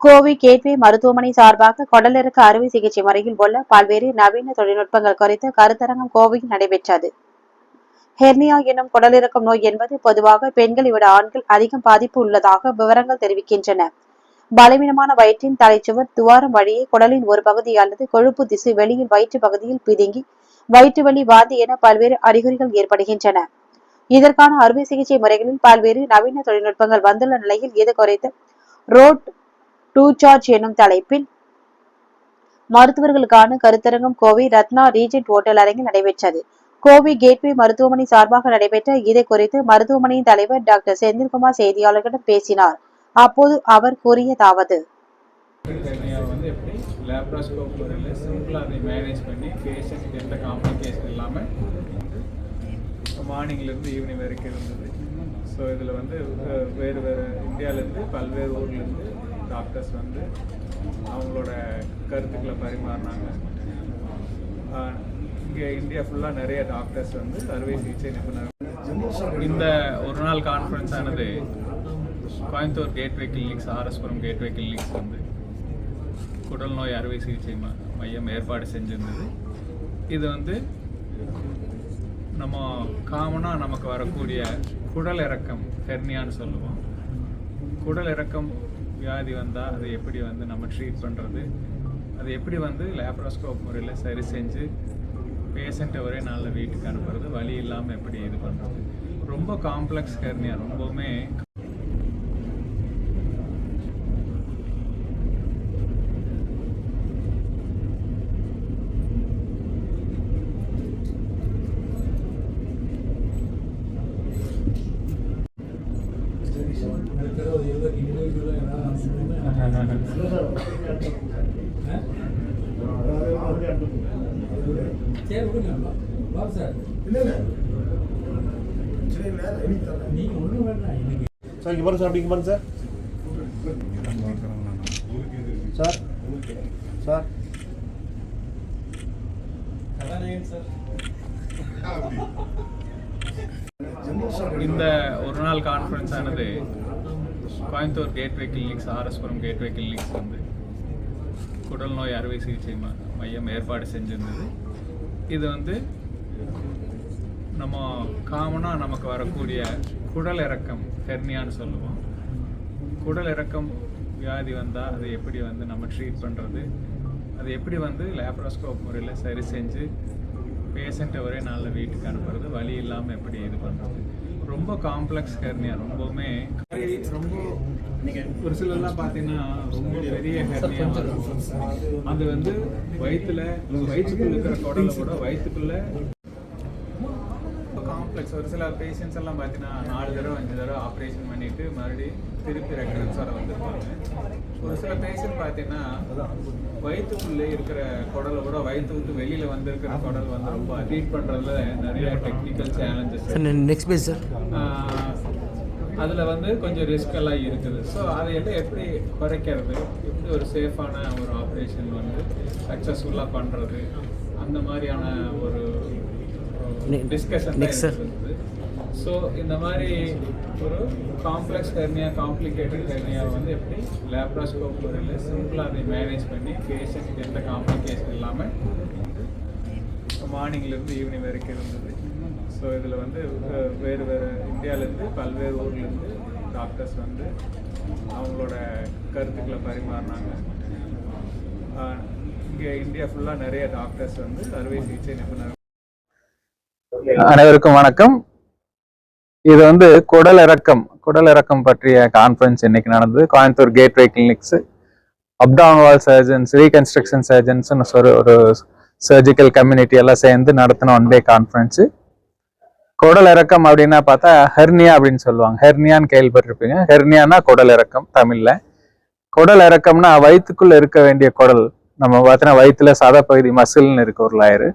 Kovai gateway மருத்துவமனை சார்பாக குடலிறக்க அறுவை சிகிச்சை முறையில் உள்ள பல்வேறு நவீன தொழில்நுட்பங்கள் குறித்த கருத்தரங்கம் கோவையில் நடைபெற்றது. ஹெர்னியா எனும் குடலிறக்கும் நோய் என்பது பொதுவாக பெண்களை விட ஆண்கள் அதிகம் பாதிப்பு உள்ளதாக விவரங்கள் தெரிவிக்கின்றன. பலவீனமான வயிற்றின் தலைச்சுவர் துவாரம் வழியே குடலின் ஒரு பகுதி அல்லது கொழுப்பு திசு வெளியில் வயிற்று பகுதியில் பிதுங்கி வயிற்று வலி வாந்தி என பல்வேறு அறிகுறிகள் ஏற்படுகின்றன. இதற்கான அறுவை சிகிச்சை முறைகளில் பல்வேறு நவீன தொழில்நுட்பங்கள் வந்துள்ள நிலையில் இது குறித்து ரோட் டூ சார்ஜ் எனும் தலைப்பில் மருத்துவர்களுக்கான கருத்தரங்கம் கோவை ரத்னா ரீஜென்ட் ஓட்டல் அரங்கில் நடைபெற்றது. கோவை கேட்வே மருத்துவமனை சார்பாக நடைபெற்ற இதை குறித்து மருத்துவமனையின் தலைவர் டாக்டர் செந்தில்குமார் செய்தியாளர்களிடம் பேசினார். அப்போது அவர் கூறியதாவது. லேப்ராஸ்கோப் முறையில் சிம்பிளாக அதை மேனேஜ் பண்ணி பேஷண்ட்க்கு எந்த காம்ப்ளிகேஷன் இல்லாமல் மார்னிங்லேருந்து ஈவினிங் வரைக்கும் இருந்தது. ஸோ இதில் வந்து வேறு வேறு இந்தியாவிலேருந்து பல்வேறு ஊர்லேருந்து டாக்டர்ஸ் வந்து அவங்களோட கருத்துக்களை பரிமாறினாங்க. இங்கே இந்தியா ஃபுல்லாக நிறைய டாக்டர்ஸ் வந்து அறுவை சிகிச்சை நிபுணர் இந்த ஒரு நாள் கான்ஃபரன்ஸ் ஆனது Coimbatore Gateway Clinics RS Puram Gateway Clinics வந்து குடல் நோய் அறுவை சிகிச்சை ம- மையம் ஏற்பாடு செஞ்சிருந்தது. இது வந்து நம்ம காமனாக நமக்கு வரக்கூடிய குடல் இறக்கம் ஹெர்னியான்னு சொல்லுவோம். குடல் இறக்கம் வியாதி வந்தால் அதை எப்படி வந்து நம்ம ட்ரீட் பண்ணுறது அது எப்படி வந்து லேப்ரோஸ்கோப் முறையில் சரி செஞ்சு பேஷண்ட்டை ஒரே நாளில் வீட்டுக்கு அனுப்புறது? வழி இல்லாமல் எப்படி இது பண்ணுறது ரொம்ப காம்ப்ளெக்ஸ் ஹெர்னியா ரொம்பவுமே சரி விடுங்க பாபு சார் நீங்க ஒன்றும் வேண்டாம் இன்னைக்கு சார் இங்கே பாருங்க சார் அப்படி இங்கே பாருங்க சார். Sir sir. இந்த ஒரு நாள் கான்ஃபரன்ஸ் ஆனது Coimbatore Gateway Clinics RS Puram Gateway Clinics வந்து குடல் நோய் அறுவை சிகிச்சை மையம் ஏற்பாடு செஞ்சிருந்தது. இது வந்து நம்ம காமனாக நமக்கு வரக்கூடிய குடல் இறக்கம் ஹெர்னியான்னு சொல்லுவோம். குடல் இறக்கம் வியாதி வந்தால் அதை எப்படி வந்து நம்ம ட்ரீட் பண்ணுறது அது எப்படி வந்து லேப்ரோஸ்கோப் முறையில் சரி செஞ்சு பேஷண்ட்டை ஒரே நாளில் வீட்டுக்கு அனுப்புறது வழி இல்லாமல் எப்படி இது பண்ணுறது ரொம்ப காம்ப்ளெக்ஸ் ஹெர்னியா ரொம்பவுமே ரொம்ப ஒரு சிலர்லாம் பார்த்தீங்கன்னா ரொம்ப பெரிய ஹெர்னியா அது வந்து வயிற்றுல வயிற்றுக்குள்ள இருக்கிற குடலை கூட வயிற்றுக்குள்ள காம்ப்ளெக்ஸ் ஒரு சில பேஷண்ட்ஸ் எல்லாம் பார்த்தீங்கன்னா நாலு தடவை அஞ்சு தடவை ஆப்ரேஷன் பண்ணிட்டு மறுபடியும் திருப்பி ரெக்கரன்ஸ் வர வந்திருப்பாங்க. ஒரு சில பேஷண்ட் பார்த்தீங்கன்னா வயிற்றுக்குள்ளே இருக்கிற குடலை கூட வயிற்று விட்டு வெளியில வந்திருக்கிற குடல் வந்து ரொம்ப ட்ரீட் பண்றதுல நிறைய technical challenges next page sir அதில் வந்து கொஞ்சம் ரிஸ்க் எல்லாம் இருக்குது. ஸோ அதை எல்லாம் எப்படி குறைக்கிறது? எப்படி ஒரு சேஃபான ஒரு ஆப்ரேஷன் வந்து சக்ஸஸ்ஃபுல்லாக பண்ணுறது அந்த மாதிரியான ஒரு டிஸ்கஷன் sir. ஸோ இந்த மாதிரி ஒரு காம்ப்ளெக்ஸ் ஹெர்னியா காம்ப்ளிகேட்டட் ஹெர்னியாவை வந்து எப்படி லேப்ராஸ்கோப் முறையில் சிம்பிளாக அதை மேனேஜ் பண்ணி பேஷண்ட்க்கு எந்த காம்ப்ளிகேஷன் இல்லாமல் மார்னிங்லேருந்து ஈவினிங் வரைக்கும் இருந்தது. ஸோ இதில் வந்து வேறு வேறு இந்தியாவிலேருந்து பல்வேறு ஊர்லேருந்து டாக்டர்ஸ் வந்து அவங்களோட கருத்துக்களை பரிமாறினாங்க. இங்கே இந்தியா ஃபுல்லாக நிறைய டாக்டர்ஸ் வந்து அறுவை சிகிச்சை நிபுணர் அனைவருக்கும் வணக்கம். இது வந்து குடல் இறக்கம். குடல் இறக்கம் பற்றிய கான்ஃபரன்ஸ் இன்னைக்கு நடந்தது. Coimbatore Gateway Clinics abdominal surgeons reconstruction surgeons ஒரு ஒரு சர்ஜிக்கல் கம்யூனிட்டி எல்லாம் சேர்ந்து நடத்தின ஒன் டே கான்ஃபரன்ஸ் குடல் இறக்கம் அப்படின்னா பார்த்தா ஹெர்னியா அப்படின்னு சொல்லுவாங்க. ஹெர்னியான்னு கேள்விப்பட்டிருப்பீங்க. ஹெர்னியானா குடல் இறக்கம் தமிழ்ல. குடல் இறக்கம்னா வயிற்றுக்குள்ள இருக்க வேண்டிய குடல். நம்ம பார்த்தோன்னா வயிற்றுல சதப்பகுதி மசில்னு இருக்கு ஒரு லாயரு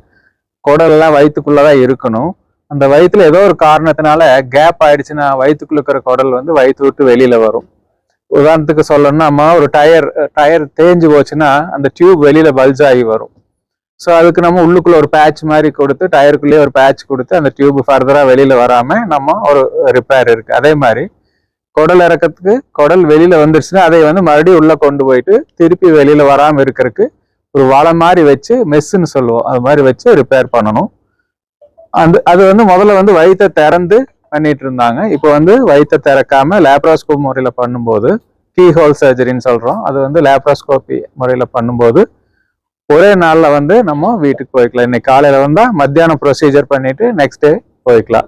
குடல்லாம் வயிற்றுக்குள்ளதான் இருக்கணும். அந்த வயிற்றுல ஏதோ ஒரு காரணத்தினால கேப் ஆயிடுச்சுன்னா வயிற்றுக்குள்ள இருக்கிற குடல் வந்து வயிற்று விட்டு வெளியில வரும். உதாரணத்துக்கு சொல்லணும்னா நம்ம ஒரு டயர் டயர் தேஞ்சு போச்சுன்னா அந்த டியூப் வெளியில பல்ஜ் ஆகி வரும். ஸோ அதுக்கு நம்ம உள்ளுக்குள்ள ஒரு பேட்ச் மாதிரி கொடுத்து டயருக்குள்ளேயே ஒரு பேட்ச் கொடுத்து அந்த டியூப் ஃபர்தராக வெளியில வராம நம்ம ஒரு ரிப்பேர் இருக்கு. அதே மாதிரி குடல் இறக்கத்துக்கு குடல் வெளியில வந்துருச்சுன்னா அதை வந்து மறுபடியும் உள்ள கொண்டு போயிட்டு திருப்பி வெளியில வராமல் இருக்கிறதுக்கு ஒரு வலை மாதிரி வச்சு மெஸ்ஸுன்னு சொல்லுவோம். அது மாதிரி வச்சு ரிப்பேர் பண்ணணும். அந்த அது வந்து முதல்ல வந்து வயிற்றை திறந்து பண்ணிட்டு இருந்தாங்க. இப்போ வந்து வயிற்றை திறக்காம லேப்ராஸ்கோப் முறையில் பண்ணும்போது கீ ஹோல் சர்ஜரின்னு சொல்கிறோம் அது வந்து லேப்ராஸ்கோபி முறையில் பண்ணும்போது ஒரே நாளில் வந்து நம்ம வீட்டுக்கு போய்க்கலாம். இன்னைக்கு காலையில் வந்தால் மத்தியானம் ப்ரொசீஜர் பண்ணிட்டு நெக்ஸ்ட் டே போய்க்கலாம்.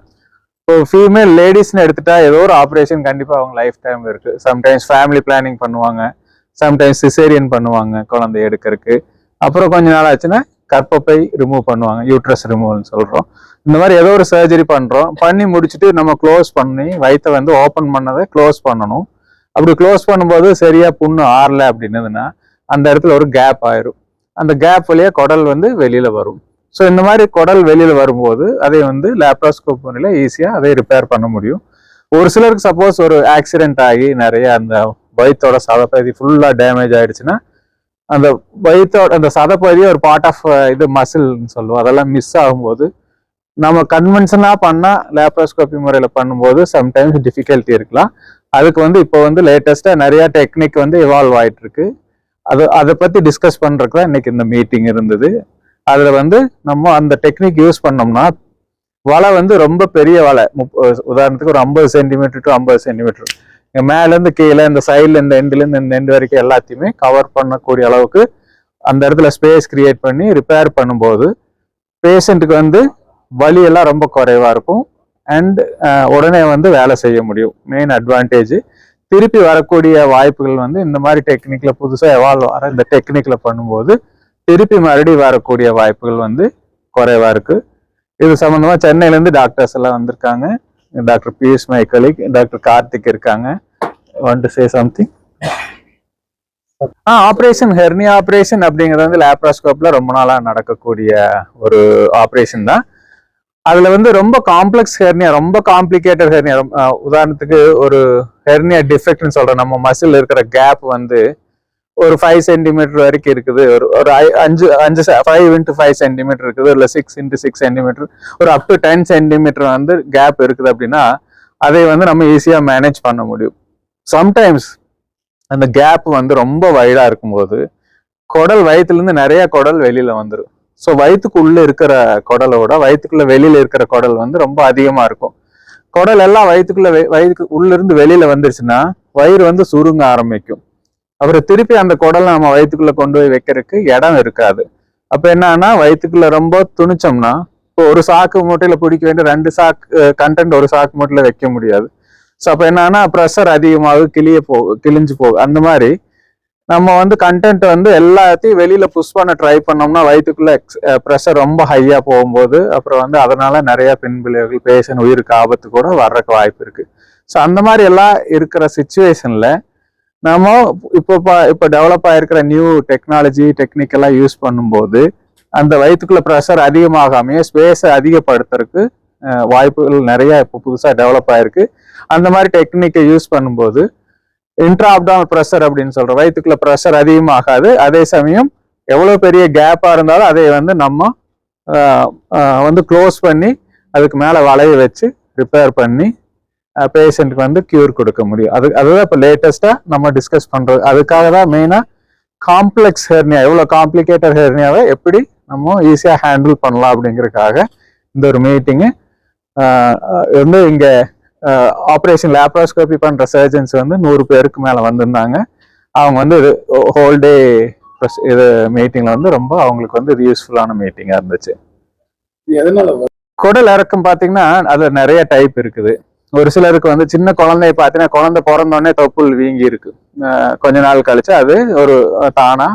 இப்போ ஃபீமேல் லேடிஸ்னு எடுத்துட்டா ஏதோ ஒரு ஆப்ரேஷன் கண்டிப்பாக அவங்க லைஃப் டைம் இருக்கு. சம்டைம்ஸ் ஃபேமிலி பிளானிங் பண்ணுவாங்க. சம்டைம்ஸ் சிசேரியன் பண்ணுவாங்க குழந்தை எடுக்கிறதுக்கு. அப்புறம் கொஞ்ச நாள் ஆச்சுன்னா கற்பப்பை ரிமூவ் பண்ணுவாங்க. யூட்ரஸ் ரிமூவல்னு சொல்றோம். இந்த மாதிரி ஏதோ ஒரு சர்ஜரி பண்றோம். பண்ணி முடிச்சுட்டு நம்ம க்ளோஸ் பண்ணி வயித்தை வந்து ஓப்பன் பண்ணதை க்ளோஸ் பண்ணணும். அப்படி க்ளோஸ் பண்ணும்போது சரியா புண்ணு ஆறல அப்படின்னதுன்னா அந்த இடத்துல ஒரு கேப் ஆயிரும். அந்த கேப் வழியா குடல் வந்து வெளியில வரும். ஸோ இந்த மாதிரி குடல் வெளியில வரும்போது அதை வந்து லேப்ராஸ்கோப் முறையில் ஈஸியாக அதை ரிப்பேர் பண்ண முடியும். ஒரு சிலருக்கு சப்போஸ் ஒரு ஆக்சிடென்ட் ஆகி நிறைய அந்த வயிற்றோட சதப்பகுதி ஃபுல்லாக டேமேஜ் ஆயிடுச்சுன்னா அந்த வயிற்றோட அந்த சதப்பகுதியே ஒரு பார்ட் ஆஃப் இது மசில்னு சொல்லுவோம். அதெல்லாம் மிஸ் ஆகும்போது நம்ம கன்வென்ஷனாக பண்ணால் லேப்ரோஸ்கோபி முறையில் பண்ணும்போது சம்டைம்ஸ் டிஃபிகல்ட்டி இருக்கலாம். அதுக்கு வந்து இப்போ வந்து லேட்டஸ்ட்டாக நிறையா டெக்னிக் வந்து இவால்வ் ஆயிட்டு இருக்கு அது அதை பற்றி டிஸ்கஸ் பண்ணுறதுக்கு தான் இன்னைக்கு இந்த மீட்டிங் இருந்தது. அதில் வந்து நம்ம அந்த டெக்னிக் யூஸ் பண்ணோம்னா வலை வந்து ரொம்ப பெரிய வலை. முப் உதாரணத்துக்கு ஒரு ஐம்பது சென்டிமீட்டர் டு ஐம்பது சென்டிமீட்டர் மேலேருந்து கீழே இந்த சைடில் இந்த எண்ட்லேருந்து இந்த எண்டு வரைக்கும் எல்லாத்தையுமே கவர் பண்ணக்கூடிய அளவுக்கு அந்த இடத்துல ஸ்பேஸ் கிரியேட் பண்ணி ரிப்பேர் பண்ணும்போது பேஷண்ட்டுக்கு வந்து வலியெல்லாம் ரொம்ப குறைவாக இருக்கும். அண்ட் உடனே வந்து வேலை செய்ய முடியும். மெயின் அட்வான்டேஜ் திருப்பி வரக்கூடிய வாய்ப்புகள் வந்து இந்த மாதிரி டெக்னிக்கில் புதுசாக எவால்வ் ஆகிற இந்த டெக்னிக்கில் பண்ணும்போது திருப்பி மறுபடியும் வரக்கூடிய வாய்ப்புகள் வந்து குறைவாக இருக்குது இது சம்மந்தமாக சென்னையிலேருந்து டாக்டர்ஸ் எல்லாம் வந்திருக்காங்க. டாக்டர் பியூஷ் மைக்கலிக் டாக்டர் கார்த்திக் இருக்காங்க. Want to say something uh operation hernia operation அப்படிங்கிறது வந்து லேப்ராஸ்கோப்பில் ரொம்ப நாளாக நடக்கக்கூடிய ஒரு ஆப்ரேஷன் தான். அதில் வந்து ரொம்ப காம்ப்ளெக்ஸ் ஹெர்னியா ரொம்ப காம்ப்ளிகேட்டட் ஹெர்னியா உதாரணத்துக்கு ஒரு ஹெர்னியா டிஃபெக்ட்னு சொல்ற நம்ம மசில் இருக்கிற கேப் வந்து ஒரு ஃபைவ் சென்டிமீட்டர் வரைக்கும் இருக்குது. ஒரு ஒரு ஐ- அஞ்சு அஞ்சு ஃபைவ் இன்ட்டு ஃபைவ் சென்டிமீட்டர் இருக்குது. இல்லை சிக்ஸ் இன்ட்டு சிக்ஸ் சென்டிமீட்டர் ஒரு அப் டு டென் சென்டிமீட்டர் வந்து கேப் இருக்குது அப்படின்னா அதை வந்து நம்ம ஈஸியாக மேனேஜ் பண்ண முடியும். சம்டைம்ஸ் அந்த கேப் வந்து ரொம்ப வைடா இருக்கும்போது குடல் வயிற்றுலேருந்து நிறைய குடல் வெளியில் வந்துடும் ஸோ வயிற்றுக்குள்ளே இருக்கிற குடலோட வயிற்றுக்குள்ளே வெளியில் இருக்கிற குடல் வந்து ரொம்ப அதிகமாக இருக்கும். குடல் எல்லாம் வயிற்றுக்குள்ளே வெ- வயிற்றுக்கு உள்ளேருந்து வெளியில் வந்துருச்சுன்னா வயிறு வந்து சுருங்க ஆரம்பிக்கும். அப்புறம் திருப்பி அந்த குடலை நம்ம வயிற்றுக்குள்ள கொண்டு போய் வைக்கிறதுக்கு இடம் இருக்காது. அப்ப என்னன்னா வயிற்றுக்குள்ள ரொம்ப துணிச்சோம்னா இப்போ ஒரு சாக்கு மூட்டையில பிடிக்க வேண்டிய ரெண்டு சாக்கு கண்டென்ட் ஒரு சாக்கு மூட்டையில வைக்க முடியாது. ஸோ அப்போ என்னன்னா ப்ரெஷர் அதிகமாகும் கிளிய போ கிழிஞ்சு போகும் அந்த மாதிரி நம்ம வந்து கண்டென்ட் வந்து எல்லாத்தையும் வெளியில புஷ் பண்ண ட்ரை பண்ணோம்னா வயிற்றுக்குள்ள ப்ரெஷர் ரொம்ப ஹையா போகும்போது அப்புறம் வந்து அதனால நிறைய பெண் பிள்ளைகள் பேஷண்ட் உயிருக்கு ஆபத்து கூட வர்றதுக்கு வாய்ப்பு இருக்கு. ஸோ அந்த மாதிரி எல்லாம் இருக்கிற சுச்சுவேஷன்ல நம்ம இப்போ இப்போ டெவலப் ஆயிருக்கிற நியூ டெக்னாலஜி டெக்னிக்கெல்லாம் யூஸ் பண்ணும்போது அந்த வயிற்றுக்குள்ள ப்ரெஷர் அதிகமாகாமையே ஸ்பேஸை அதிகப்படுத்துறதுக்கு வாய்ப்புகள் நிறையா இப்போ புதுசாக டெவலப் ஆயிருக்கு. அந்த மாதிரி டெக்னிக்கை யூஸ் பண்ணும்போது இன்ட்ரா அப்டாமல் ப்ரெஷர் அப்படின்னு சொல்கிறோம் வயிற்றுக்குள்ள ப்ரெஷர் அதிகமாகாது. அதே சமயம் எவ்வளோ பெரிய கேப்பாக இருந்தாலும் அதை வந்து நம்ம வந்து க்ளோஸ் பண்ணி அதுக்கு மேலே வளைய வச்சு ரிப்பேர் பண்ணி பேஷண்ட்டுக்கு வந்து கியூர் கொடுக்க முடியும். அது அதுதான் இப்போ லேட்டஸ்டா நம்ம டிஸ்கஸ் பண்றது. அதுக்காக தான் மெயினா காம்ப்ளெக்ஸ் ஹெர்னியா எவ்வளவு காம்ப்ளிகேட்டட் ஹெர்னியாவை எப்படி நம்ம ஈஸியா ஹேண்டில் பண்ணலாம் அப்படிங்கறதுக்காக இந்த ஒரு மீட்டிங்கு வந்து இங்க ஆப்ரேஷன் லேப்ராஸ்கோபி பண்ற சர்ஜன்ஸ் வந்து நூறு பேருக்கு மேல வந்திருந்தாங்க. அவங்க வந்து இது ஹோல் டே இது மீட்டிங்ல வந்து ரொம்ப அவங்களுக்கு வந்து இது யூஸ்ஃபுல்லான மீட்டிங்கா இருந்துச்சு. குடல் இறக்கம் பாத்தீங்கன்னா அதுல நிறைய டைப் இருக்குது. ஒரு சிலருக்கு வந்து சின்ன குழந்தைய பார்த்தீங்கன்னா குழந்தை பிறந்தோடனே தொப்புள் வீங்கி இருக்கு கொஞ்ச நாள் கழிச்சு அது ஒரு தானா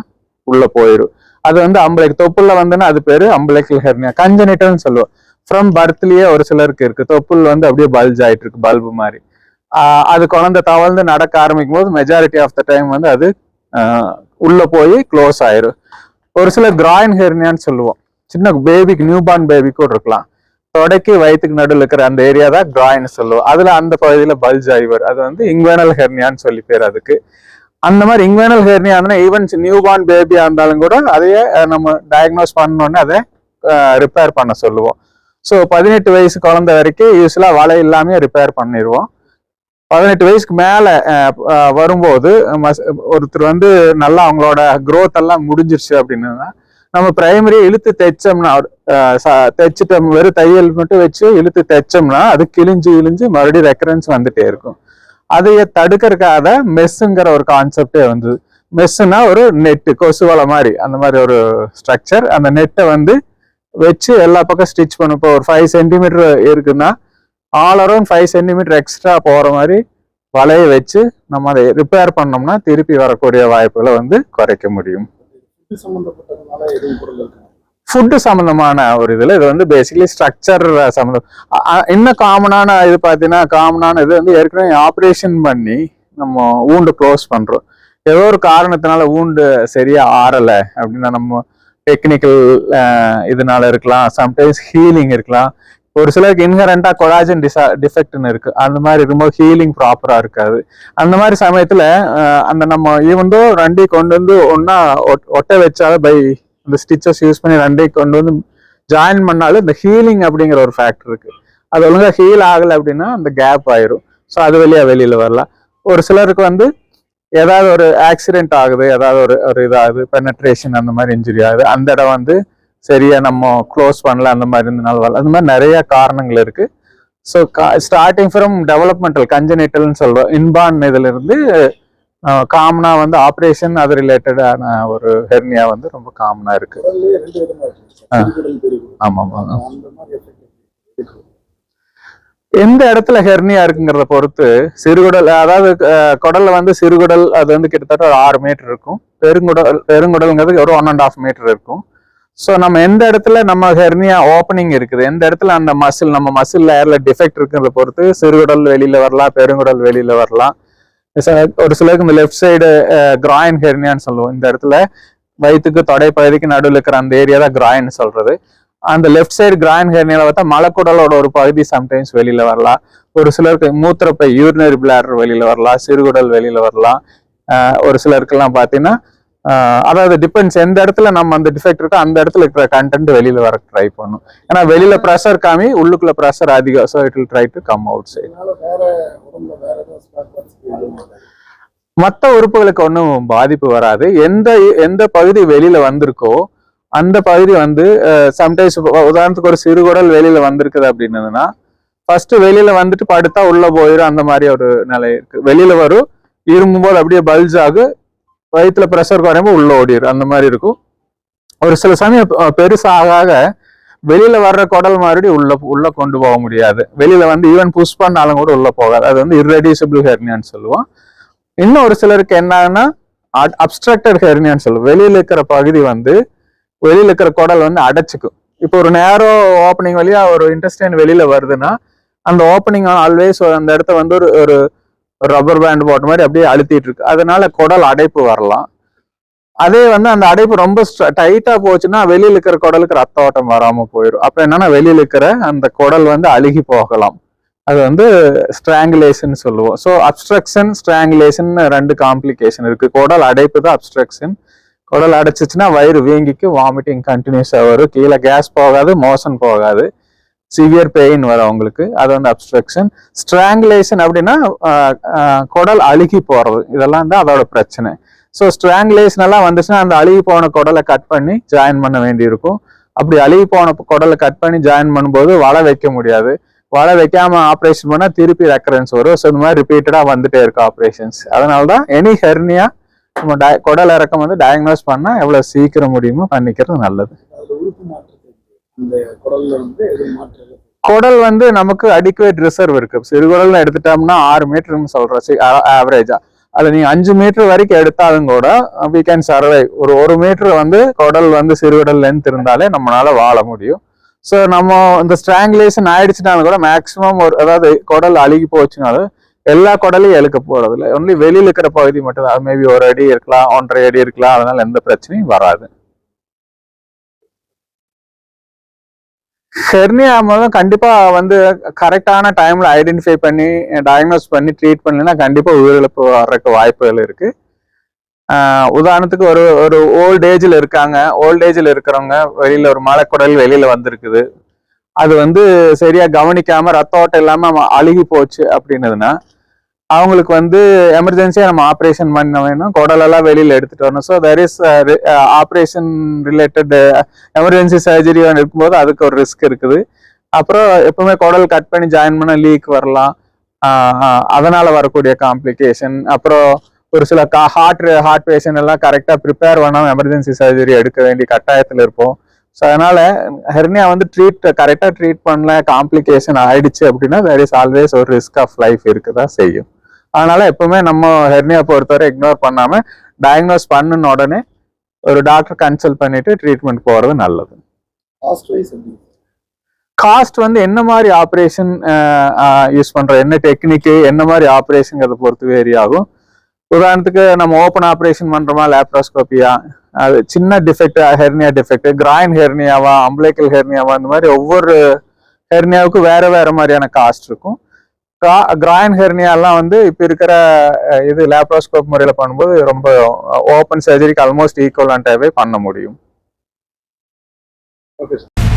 உள்ள போயிடும் அது வந்து அம்பளைக்கு தொப்புள்ள வந்துன்னா அது பேரு அம்பளைக்கல் ஹெர்னியா கஞ்சனிட்டல்னு சொல்லுவோம். ஃப்ரம் பர்த்லயே ஒரு சிலருக்கு இருக்கு. தொப்புள் வந்து அப்படியே பல்ஜ் ஆயிட்டு இருக்கு பல்பு மாதிரி அது குழந்தை தவழ்ந்து நடக்க ஆரம்பிக்கும் போது மெஜாரிட்டி ஆஃப் த டைம் வந்து அது உள்ள போய் க்ளோஸ் ஆயிரும். ஒரு சில கிராயின் ஹெர்னியான்னு சொல்லுவோம். சின்ன பேபிக்கு நியூ பார்ன் பேபி கூட இருக்கலாம். தொடைக்கு வயிற்றுக்கு நடுவில் இருக்கிற அந்த ஏரியா தான் கிராயின் சொல்லுவோம். அதில் அந்த பகுதியில் பல்ஜ் ஆய்வர் அது வந்து இங்வேனல் ஹெர்னியான்னு சொல்லி பேர் அதுக்கு. அந்த மாதிரி இங்வேனல் ஹெர்னியா இருந்தால் ஈவன் நியூ பார்ன் பேபியாக இருந்தாலும் கூட அதையே நம்ம டயக்னோஸ் பண்ணோடனே அதை ரிப்பேர் பண்ண சொல்லுவோம். ஸோ பதினெட்டு வயசு குழந்தை வரைக்கும் யூஸ்வலாக வலை இல்லாமே ரிப்பேர் பண்ணிடுவோம் பதினெட்டு வயசுக்கு மேலே வரும்போது மஸ்- ஒருத்தர் வந்து நல்லா அவங்களோட க்ரோத் எல்லாம் முடிஞ்சிருச்சு அப்படின்னா நம்ம பிரைமரியை இழுத்து தைச்சோம்னா தைச்சிட்டோம் வெறும் தையல் மட்டும் வச்சு இழுத்து தைச்சோம்னா அது கிழிஞ்சு கிழிஞ்சு மறுபடியும் ரெக்கரன்ஸ் வந்துட்டே இருக்கும். அதைய தடுக்கிறதுக்காக மெஸ்ஸுங்கிற ஒரு கான்செப்டே வந்தது மெஸ்ஸுனா ஒரு நெட்டு கொசு வலை மாதிரி அந்த மாதிரி ஒரு ஸ்ட்ரக்சர் அந்த நெட்டை வந்து வச்சு எல்லா பக்கம் ஸ்டிச் பண்ணும் இப்போ ஒரு ஃபைவ் சென்டிமீட்டர் இருக்குன்னா all around five centimetre extra போகிற மாதிரி வலையை வச்சு நம்ம அதை ரிப்பேர் பண்ணோம்னா திருப்பி வரக்கூடிய வாய்ப்புகளை வந்து குறைக்க முடியும். ஃபுட்டு சம்மந்தமான ஒரு இதில் இது வந்து பேசிக்கலி ஸ்ட்ரக்சர் சம்மந்தம் இன்னும் காமனான இது பார்த்தீங்கன்னா காமனான இது வந்து ஏற்கனவே ஆப்ரேஷன் பண்ணி நம்ம ஊண்டு க்ளோஸ் பண்ணுறோம் ஏதோ ஒரு காரணத்தினால ஊண்டு சரியாக ஆறலை அப்படின்னா நம்ம டெக்னிக்கல் இதனால இருக்கலாம். சம்டைம்ஸ் ஹீலிங் இருக்கலாம். ஒரு சிலருக்கு இன்ஹரண்டா கொலாஜன் டிசா டிஃபெக்ட்னு இருக்கு. அந்த மாதிரி இருக்கும்போது ஹீலிங் ப்ராப்பரா இருக்காது. அந்த மாதிரி சமயத்துல அந்த நம்ம ஈவந்தோ ரெண்டையும் கொண்டு வந்து ஒன்னா ஒட்ட வச்சாலும் பை இந்த ஸ்டிச்சஸ் யூஸ் பண்ணி ரெண்டையும் கொண்டு வந்து ஜாயின் பண்ணாலும் இந்த ஹீலிங் அப்படிங்கிற ஒரு ஃபேக்டர் இருக்கு. அது ஒழுங்கா ஹீல் ஆகலை அப்படின்னா அந்த கேப் ஆயிரும். ஸோ அது வெளியே வெளியில வரலாம். ஒரு சிலருக்கு வந்து ஏதாவது ஒரு ஆக்சிடென்ட் ஆகுது ஏதாவது ஒரு ஒரு இதாகுது பெனட்ரேஷன் அந்த மாதிரி இன்ஜுரி ஆகுது. அந்த இடம் வந்து சரியா நம்ம க்ளோஸ் பண்ணல அந்த மாதிரி இருந்தனால வரல. அந்த மாதிரி நிறைய காரணங்கள் இருக்கு. ஸோ ஸ்டார்டிங் ஃப்ரம் டெவலப்மெண்டல் கஞ்சனிட்டல்னு சொல்றோம். இன்பான் இதுல இருந்து காமனா வந்து ஆப்ரேஷன் அது ரிலேட்டடான ஒரு ஹெர்னியா வந்து ரொம்ப காமனா இருக்கு. ஆ. ஆமா ஆமா எந்த இடத்துல ஹெர்னியா இருக்குங்கிறத பொறுத்து சிறுகுடல் அதாவது குடல்ல வந்து சிறுகுடல் அது வந்து கிட்டத்தட்ட ஒரு ஆறு மீட்டர் இருக்கும். பெருங்குடல் பெருங்குடல்ங்கிறது ஒரு ஒன் அண்ட் ஆஃப் மீட்டர் இருக்கும். ஸோ நம்ம எந்த இடத்துல நம்ம ஹெர்னியா ஓப்பனிங் இருக்குது எந்த இடத்துல அந்த மசில் நம்ம மசில் ஏரில் டிஃபெக்ட் இருக்கிறத பொறுத்து சிறுகுடல் வெளியில் வரலாம் பெருங்குடல் வெளியில் வரலாம். ஒரு சிலருக்கு இந்த லெஃப்ட் சைடு கிராயின் ஹெர்னியான்னு சொல்லுவோம். இந்த இடத்துல வயிற்றுக்கு தொடை பகுதிக்கு நடுவில் இருக்கிற அந்த ஏரியா தான் கிராயின் சொல்கிறது அந்த லெஃப்ட் சைடு கிராயின் ஹெர்னியில் பார்த்தா மலக்குடலோட ஒரு பகுதி சம்டைம்ஸ் வெளியில் வரலாம். ஒரு சிலருக்கு மூத்திரப்பை யூரினரி பிளாடர் வெளியில் வரலாம் சிறுகுடல் வெளியில் வரலாம். ஒரு சிலருக்கெல்லாம் பார்த்தீங்கன்னா அதாவது டிபெண்ட்ஸ் எந்த இடத்துல நம்ம அந்த டிஃபெக்ட் இருக்கோ அந்த இடத்துல இருக்கிற கண்டென்ட் வெளியில வர ட்ரை பண்ணும். ஏன்னா வெளியில ப்ரெஷர் காமி உள்ளுக்குள்ள ப்ரெஷர் அதிகம். So it will try to come outside மற்ற உறுப்புகளுக்கு ஒன்றும் பாதிப்பு வராது. எந்த எந்த பகுதி வெளியில வந்திருக்கோ அந்த பகுதி வந்து சம்டைம்ஸ் உதாரணத்துக்கு ஒரு சிறுகுடல் வெளியில வந்திருக்குது அப்படின்னதுன்னா ஃபர்ஸ்ட் வெளியில வந்துட்டு படுத்தா உள்ள போயிடும் அந்த மாதிரி ஒரு நிலை இருக்கு. வெளியில வரும் இருமும் போது அப்படியே பல்ஜ் ஆகும் வயிற்றுல ப்ரெஷர் குறையும்போது உள்ள ஓடிடும் அந்த மாதிரி இருக்கும். ஒரு சில சமயம் பெருசாக ஆக வெளியில வர்ற குடல் மறுபடியும் உள்ள உள்ள கொண்டு போக முடியாது. வெளியில வந்து ஈவன் புஷ் பண்ணாலும் கூட உள்ள போகாது. அது வந்து இர்ரெடியூசபிள் ஹெர்னியான்னு சொல்லுவோம். இன்னும் ஒரு சிலருக்கு என்னன்னா அப்ஸ்ட்ரக்டட் ஹெர்னியான்னு சொல்லுவோம். வெளியில இருக்கிற பகுதி வந்து வெளியில இருக்கிற குடல் வந்து அடைச்சிக்கும். இப்போ ஒரு நேரோ ஓப்பனிங் வழியா ஒரு இன்டெஸ்டைன் வெளியில வருதுன்னா அந்த ஓப்பனிங் ஆல்வேஸ் அந்த இடத்த வந்து ஒரு ஒரு ரப்பர் பேண்ட் போட்ட மாதிரி அப்படியே அழுத்திட்டு இருக்கு. அதனால குடல் அடைப்பு வரலாம். அதே வந்து அந்த அடைப்பு ரொம்ப டைட்டா போச்சுன்னா வெளியில் இருக்கிற குடலுக்கு ரத்த ஓட்டம் வராம போயிடும். அப்ப என்னன்னா வெளியில் இருக்கிற அந்த குடல் வந்து அழுகி போகலாம். அது வந்து ஸ்ட்ராங்குலேஷன் சொல்லுவோம். ஸோ அப்ஸ்ட்ரக்ஷன் ஸ்ட்ராங்குலேஷன் ரெண்டு காம்ப்ளிகேஷன் இருக்கு. குடல் அடைப்பு தான் அப்ஸ்ட்ரக்ஷன் குடல் அடைச்சிச்சுன்னா வயிறு வீங்கிக்கு வாமிட்டிங் கண்டினியூஸாக வரும். கீழே கேஸ் போகாது மோஷன் போகாது. சிவியர் பெயின் வரும் அவங்களுக்கு. அது வந்து அப்ஸ்ட்ரக்ஷன் ஸ்ட்ராங்குலேஷன் அப்படின்னா குடல் அழுகி போறது. இதெல்லாம் தான் அதோட பிரச்சனை. ஸோ ஸ்ட்ராங்குலேஷன் எல்லாம் வந்துச்சுன்னா அந்த அழுகி போன குடலை கட் பண்ணி ஜாயின் பண்ண வேண்டியிருக்கும். அப்படி அழுகி போன குடலை கட் பண்ணி ஜாயின் பண்ணும்போது வலை வைக்க முடியாது. வலை வைக்காம ஆப்ரேஷன் பண்ணால் திருப்பி ரெக்கரன்ஸ் வரும். ஸோ இந்த மாதிரி ரிப்பீட்டடாக வந்துட்டே இருக்கும் ஆப்ரேஷன்ஸ் அதனால தான் எனி ஹெர்னியா நம்ம டய குடல் இறக்கம் வந்து டயக்னோஸ் பண்ணால் எவ்வளோ சீக்கிரம் முடியுமோ பண்ணிக்கிறது நல்லது. குடல் வந்து நமக்கு அடிக்குவேட் ரிசர்வ் இருக்கு. சிறுகுடல் எடுத்துட்டோம்னா ஆறு மீட்டர்னு சொல்றோம். ஆவரேஜா அதுல நீங்க அஞ்சு மீட்டர் வரைக்கும் எடுத்தாலும் கூட வி கேன் சர்வை ஒரு ஒரு மீட்டர் வந்து குடல் வந்து சிறுகுடல் லென்த் இருந்தாலே நம்மளால வாழ முடியும். ஸோ நம்ம இந்த ஸ்ட்ராங்குலேஷன் ஆயிடுச்சுனாலும் கூட மேக்ஸிமம் ஒரு அதாவது குடல் அழுகி போச்சுனாலும் எல்லா குடலையும் எழுக்க போறது இல்லை ஒன்லி வெளியில் இருக்கிற பகுதி மட்டும் தான் மேபி ஒரு அடி இருக்கலாம் ஒன்றரை அடி இருக்கலாம். அதனால எந்த பிரச்சனையும் வராது. ஹெர்னியா மூலம் கண்டிப்பா வந்து கரெக்டான டைம்ல ஐடென்டிஃபை பண்ணி டயக்னோஸ் பண்ணி ட்ரீட் பண்ணலைன்னா கண்டிப்பா உயிரிழப்பு வர்றதுக்கு வாய்ப்புகள் இருக்கு. உதாரணத்துக்கு ஒரு ஒரு ஓல்ட் ஏஜில் இருக்காங்க. ஓல்ட் ஏஜில் இருக்கிறவங்க வெளியில் ஒரு மலைக்குடல் வெளியில் வந்திருக்குது. அது வந்து சரியாக கவனிக்காமல் ரத்த ஓட்டம் இல்லாமல் அழுகி போச்சு அப்படின்னதுன்னா அவங்களுக்கு வந்து எமர்ஜென்சியாக நம்ம ஆப்ரேஷன் பண்ண வேணும். குடலெல்லாம் வெளியில் எடுத்துகிட்டு வரணும். So there is operation related emergency surgery இருக்கும்போது அதுக்கு ஒரு ரிஸ்க் இருக்குது. அப்புறம் எப்பவுமே குடல் கட் பண்ணி ஜாயின் பண்ண லீக் வரலாம். அதனால் வரக்கூடிய காம்ப்ளிகேஷன் அப்புறம் ஒரு சில கா ஹார்ட் ஹார்ட் பேஷண்ட் எல்லாம் கரெக்டாக ப்ரிப்பேர் பண்ணாமல் எமர்ஜென்சி சர்ஜரி எடுக்க வேண்டிய கட்டாயத்தில் இருப்போம். ஸோ அதனால ஹெர்னியா வந்து ட்ரீட் கரெக்டாக ட்ரீட் பண்ணல காம்ப்ளிகேஷன் ஆயிடுச்சு அப்படின்னா தேர் இஸ் ஆல்வேஸ் ஒரு ரிஸ்க் ஆஃப் லைஃப் இருக்குதா செய்யும். அதனால எப்பவுமே நம்ம ஹெர்னியா பொறுத்தவரை இக்னோர் பண்ணாம டயக்னோஸ் பண்ணுன உடனே ஒரு டாக்டர் கன்சல்ட் பண்ணிட்டு ட்ரீட்மெண்ட் போறது நல்லது. காஸ்ட் வந்து என்ன மாதிரி ஆப்ரேஷன் யூஸ் பண்றோம்? என்ன டெக்னிக்கு என்ன மாதிரி ஆப்ரேஷன் பொறுத்து வேரி ஆகும். உதாரணத்துக்கு நம்ம ஓப்பன் ஆப்ரேஷன் பண்றோமா? லேப்ரோஸ்கோப்பியா அது சின்ன டிஃபெக்ட் ஹெர்னியா டிஃபெக்ட் கிராயின் ஹெர்னியாவா அம்பிளைக்கல் ஹெர்னியாவா அந்த மாதிரி ஒவ்வொரு ஹெர்னியாவுக்கும் வேற வேற மாதிரியான காஸ்ட் இருக்கும். கிராயின் ஹெர்னியாலாம் வந்து இப்போ இருக்கிற இது லேப்ரோஸ்கோப் முறையில் பண்ணும்போது ரொம்ப ஓப்பன் சர்ஜரிக்கு ஆல்மோஸ்ட் ஈக்குவலண்டாகவே பண்ண முடியும். Okay sir